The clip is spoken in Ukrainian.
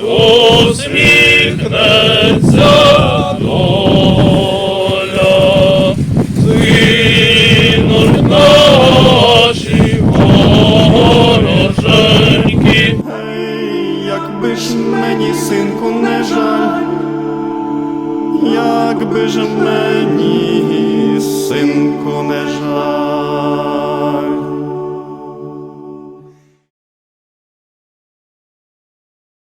Усміхнеться доля. Згинуть наші вороженьки, Ей, якби ж мені, синку, не жаль, якби ж мені, синку, не жаль.